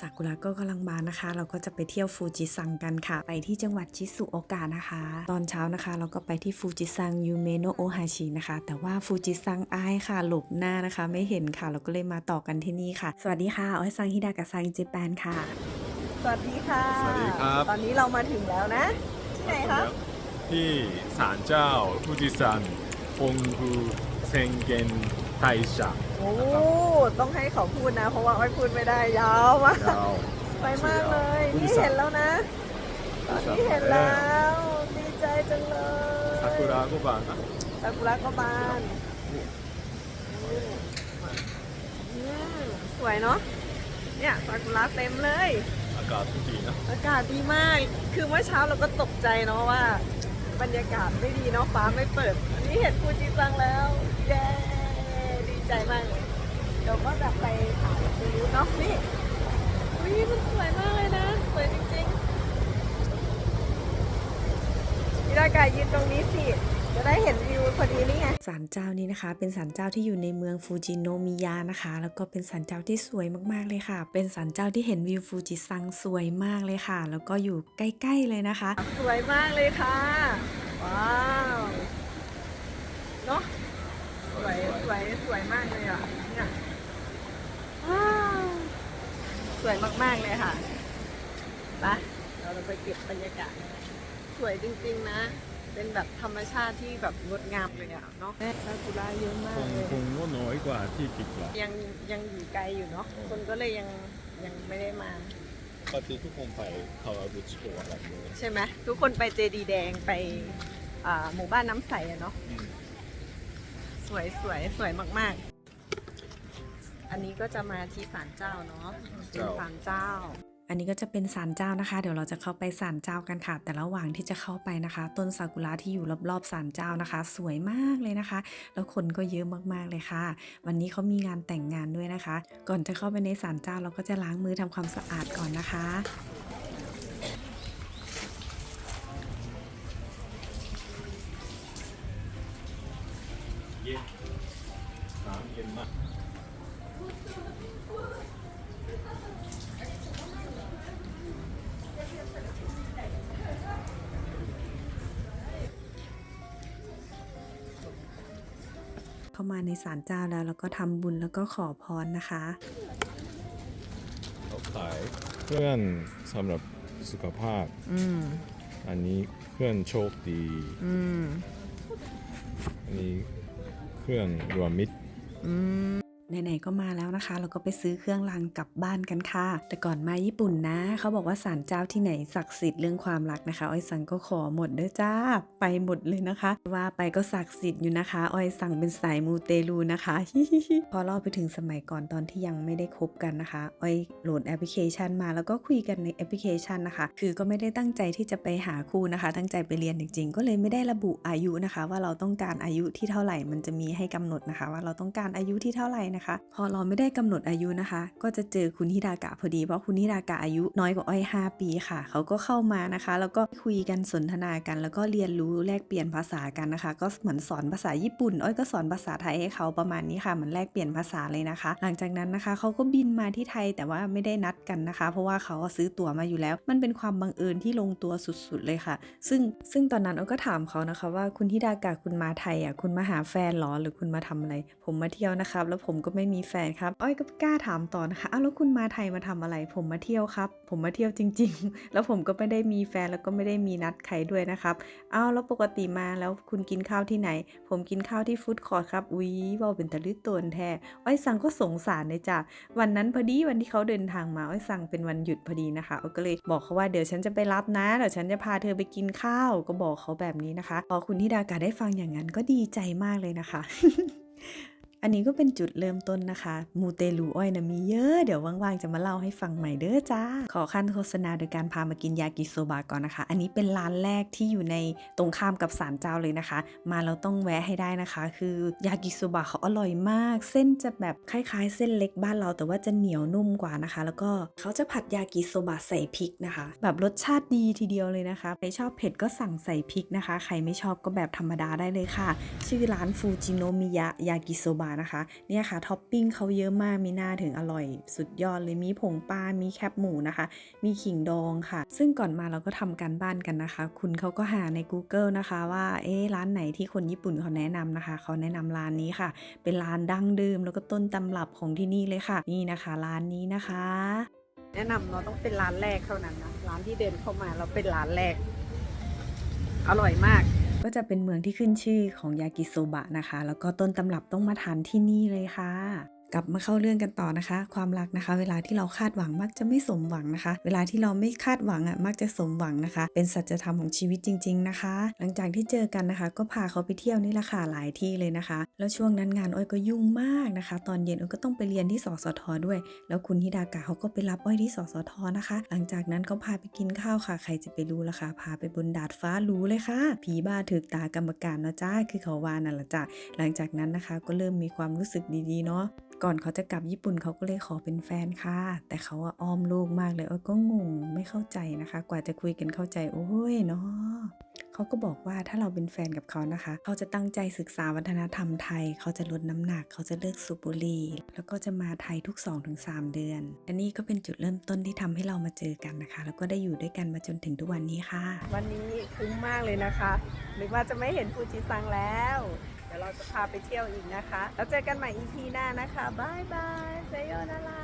ซากุระก็กำลังบานนะคะ เราก็จะไปเที่ยวฟูจิซังกันค่ะ ไปที่จังหวัดชิซุโอกะนะคะ ตอนเช้านะคะ เราก็ไปที่ฟูจิซังยูเมโนะโอฮาชินะคะ แต่ว่าฟูจิซังอายค่ะหลบหน้านะคะ ไม่เห็นค่ะ เราก็เลยมาต่อกันที่นี่ค่ะ สวัสดีค่ะออยซังฮิดากะซังเจแปนค่ะ สวัสดีค่ะ สวัสดีครับ ตอนนี้เรามาถึงแล้วนะ ที่ไหนคะที่ศาลเจ้าฟูจิซันองคูเซงเกน ไทยฉะโอ้ต้องให้เขาพูดนะ เพราะว่าไม่พูดไม่ได้ยาวมากไปมากเลยนี่เห็นแล้วนะตอนนี้เห็นแล้ว ดีใจจังเลยซากุระก็บานนะซากุระก็บานสวยเนาะเนี่ยซากุระเต็มเลย อากาศดีนะ อากาศดีมาก คือเมื่อเช้าเราก็ตกใจเนาะว่า บรรยากาศไม่ดีเนาะฟ้าไม่เปิด อันนี้เห็นฟูจิซังแล้ว เย้ ใจมากเลยเดี๋ยวก็จะไปถ่ายรีวิวเนาะนี่อุ้ยมันสวยมากเลยนะ สวยจริงๆพี่รากายยืนตรงนี้สิจะได้เห็นวิวพอดีนี่ไงศาลเจ้านี้นะคะ เป็นศาลเจ้าที่อยู่ในเมืองฟูจิโนมิยะนะคะ แล้วก็เป็นศาลเจ้าที่สวยมากๆเลยค่ะ เป็นศาลเจ้าที่เห็นวิวฟูจิซังสวยมากเลยค่ะ แล้วก็อยู่ใกล้ ๆเลยนะคะ สวยมากเลยค่ะ ว้าว เนาะส วยสวยสวยมากเลยอะเนี่ยว้าวสวยมากๆเลยค่ะไปเราเราไปเก็บบรรยากาศ สวยจริงๆนะ เป็นแบบธรรมชาติที่แบบงดงามเลยอะเนาะซากุระเยอะมาคกงเลยคงก็น้อยกว่าที่คิดว่ายังยังอยู่ไกลอยู่เนาะคนก็เลยยังยังไม่ได้มาปกติทุกคนไปคาราบุชิโกะอะไรเลยใช่ไหมทุกคนไปเจดีย์แดงไปอ่าหมู่บ้านน้ำใสอะเนาะอืม สวยสวยสวยมาก ๆ อันนี้ก็จะมาที่ศาลเจ้าเนาะเป็นศาลเจ้า อันนี้ก็จะเป็นศาลเจ้านะคะ เดี๋ยวเราจะเข้าไปศาลเจ้ากันค่ะ แต่ระหว่างที่จะเข้าไปนะคะ ต้นซากุระที่อยู่รอบๆศาลเจ้านะคะ สวยมากเลยนะคะ แล้วคนก็เยอะมากๆเลยค่ะ วันนี้เขามีงานแต่งงานด้วยนะคะ ก่อนจะเข้าไปในศาลเจ้าเราก็จะล้างมือทำความสะอาดก่อนนะคะ เย็นมากเข้ามาในศาลเจ้าแล้วแล้วก็ทำบุญแล้วก็ขอพรนะคะ เขาขายเครื่องสำหรับสุขภาพ อืม อันนี้เครื่องโชคดี อืม อันนี้เครื่องรวมมิตร อืม ไหนๆก็มาแล้วนะคะ เราก็ไปซื้อเครื่องรางกลับบ้านกันค่ะ แต่ก่อนมาญี่ปุ่นนะ เขาบอกว่าศาลเจ้าที่ไหนศักดิ์สิทธิ์เรื่องความรักนะคะ อ้อยสั่งก็ขอหมดเด้อจ้า ไปหมดเลยนะคะ ว่าไปก็ศักดิ์สิทธิ์อยู่นะคะ อ้อยสั่งเป็นสายมูเตลูนะคะ พอเล่าไปถึงสมัยก่อนตอนที่ยังไม่ได้คบกันนะคะ อ้อยโหลดแอปพลิเคชันมาแล้วก็คุยกันในแอปพลิเคชันนะคะ คือก็ไม่ได้ตั้งใจที่จะไปหาคู่นะคะ ตั้งใจไปเรียนจริง ๆ ก็เลยไม่ได้ระบุอายุนะคะ ว่าเราต้องการอายุที่เท่าไหร่ มันจะมีให้กำหนดนะคะ ว่าเราต้องการอายุที่เท่าไหร่นะคะ พอเราไม่ได้กำหนดอายุนะคะ ก็จะเจอคุณฮิดากะพอดี เพราะคุณฮิดากะอายุน้อยกว่าอ้อย 5 ปีค่ะ เขาก็เข้ามานะคะ แล้วก็คุยกันสนทนากัน แล้วก็เรียนรู้แลกเปลี่ยนภาษากันนะคะ ก็เหมือนสอนภาษาญี่ปุ่น อ้อยก็สอนภาษาไทยให้เขาประมาณนี้ค่ะเหมือนแลกเปลี่ยนภาษาเลยนะคะ หลังจากนั้นนะคะ เขาก็บินมาที่ไทยแต่ว่าไม่ได้นัดกันนะคะ เพราะว่าเขาก็ซื้อตั๋วมาอยู่แล้ว มันเป็นความบังเอิญที่ลงตัวสุดๆเลยค่ะ ซึ่งซึ่งตอนนั้นอ้อยก็ถามเขานะคะว่าคุณฮิดากะคุณมาไทยอะคุณมาหาแฟนหรอหรือคุณมาทำอะไร ผมมาเที่ยวนะครับ แล้วผมก็ไม่มีแฟนครับ อ้อยก็กล้าถามต่อนะคะอ้าวแล้วคุณมาไทยมาทำอะไร ผมมาเที่ยวครับ ผมมาเที่ยวจริง ๆ แล้วผมก็ไม่ได้มีแฟนแล้วก็ไม่ได้มีนัดใครด้วยนะครับอ้าวแล้วปกติมาแล้วคุณกินข้าวที่ไหน ผมกินข้าวที่ฟู้ดคอร์ทครับอุ้ยว่าเป็นตะลึตนแท้อ้อยสั่งก็สงสารเลยจ้ะวันนั้นพอดีวันที่เขาเดินทางมาอ้อยสั่งเป็นวันหยุดพอดีนะคะอ้อยก็เลยบอกเขาว่าเดี๋ยวฉันจะไปรับนะเดี๋ยวฉันจะพาเธอไปกินข้าวก็บอกเขาแบบนี้นะคะพอคุณธิดากาได้ฟังอย่างนั้นก็ดีใจมากเลยนะคะ อันนี้ก็เป็นจุดเริ่มต้นนะคะ มูเตลูอ้อยนะมีเยอะ เดี๋ยวว่างๆ จะมาเล่าให้ฟังใหม่เด้อจ้า ขอขั้นโฆษณาโดยการพามากินยากิโซบะก่อนนะคะ อันนี้เป็นร้านแรกที่อยู่ในตรงข้ามกับศาลเจ้าเลยนะคะ มาเราต้องแวะให้ได้นะคะ คือยากิโซบะเขาอร่อยมาก เส้นจะแบบคล้ายๆ เส้นเล็กบ้านเราแต่ว่าจะเหนียวนุ่มกว่านะคะ แล้วก็เขาจะผัดยากิโซบะใส่พริกนะคะ แบบรสชาติดีทีเดียวเลยนะคะใครชอบเผ็ดก็สั่งใส่พริกนะคะ ใครไม่ชอบก็แบบธรรมดาได้เลยค่ะ ชื่อร้านฟูจิโนมิยะยากิโซบะนะคะ เนี่ยค่ะท็อปปิ้งเขาเยอะมากมีหน้าถึงอร่อย สุดยอดเลยมีผงปลา มีแคบหมูนะคะ มีขิงดองค่ะ ซึ่งก่อนมาเราก็ทำการบ้านกันนะคะ คุณเขาก็หาใน Google นะคะว่าเอ๊ร้านไหนที่คนญี่ปุ่นเขาแนะนำนะคะ เขาแนะนำร้านนี้ค่ะ เป็นร้านดั้งเดิมแล้วก็ต้นตำรับของที่นี่เลยค่ะ นี่นะคะ ร้านนี้นะคะ แนะนำเนาะต้องเป็นร้านแรกเท่านั้นนะร้านที่เดินเข้ามาเราเป็นร้านแรก อร่อยมาก ก็จะเป็นเมืองที่ขึ้นชื่อของยากิโซบะนะคะ แล้วก็ต้นตำรับต้องมาทานที่นี่เลยค่ะ กลับมาเข้าเรื่องกันต่อนะคะ ความรักนะคะ เวลาที่เราคาดหวังมักจะไม่สมหวังนะคะ เวลาที่เราไม่คาดหวังอะมักจะสมหวังนะคะ เป็นสัจธรรมของชีวิตจริง ๆนะคะ หลังจากที่เจอกันนะคะ ก็พาเขาไปเที่ยวนี่แหละค่ะหลายที่เลยนะคะ แล้วช่วงนั้นงานอ้อยก็ยุ่งมากนะคะ ตอนเย็นอ้อยก็ต้องไปเรียนที่สสทด้วย แล้วคุณฮิดากะเขาก็ไปรับอ้อยที่สสทนะคะ หลังจากนั้นเขาพาไปกินข้าวค่ะ ใครจะไปรู้ล่ะคะพาไปบนดาดฟ้ารู้เลยค่ะผีบ้าถึกตากรรมการเนาะจ้าคือเขาวานั่นละจ้ะหลังจากนั้นนะคะ ก็เริ่มมีความรู้สึกดีๆเนาะก่อนเขาจะกลับญี่ปุ่นเขาก็เลยขอเป็นแฟนค่ะ แต่เขาอะอ้อมลูกมากเลยอ้อก็งงไม่เข้าใจนะคะ กว่าจะคุยกันเข้าใจโอ้ยเนาะเขาก็บอกว่าถ้าเราเป็นแฟนกับเขานะคะ เขาจะตั้งใจศึกษาวัฒนธรรมไทย เขาจะลดน้ำหนัก เขาจะเลิกสูบบุหรี่แล้วก็จะมาไทยทุก 2-3 เดือน อันนี้ก็เป็นจุดเริ่มต้นที่ทำให้เรามาเจอกันนะคะ แล้วก็ได้อยู่ด้วยกันมาจนถึงทุกวันนี้ค่ะ วันนี้คุ้มมากเลยนะคะนึกว่าจะไม่เห็นฟูจิซังแล้ว เดี๋ยวเราจะพาไปเที่ยวอีกนะคะ แล้วเจอกันใหม่ EP หน้านะคะบายบายเซโยนารา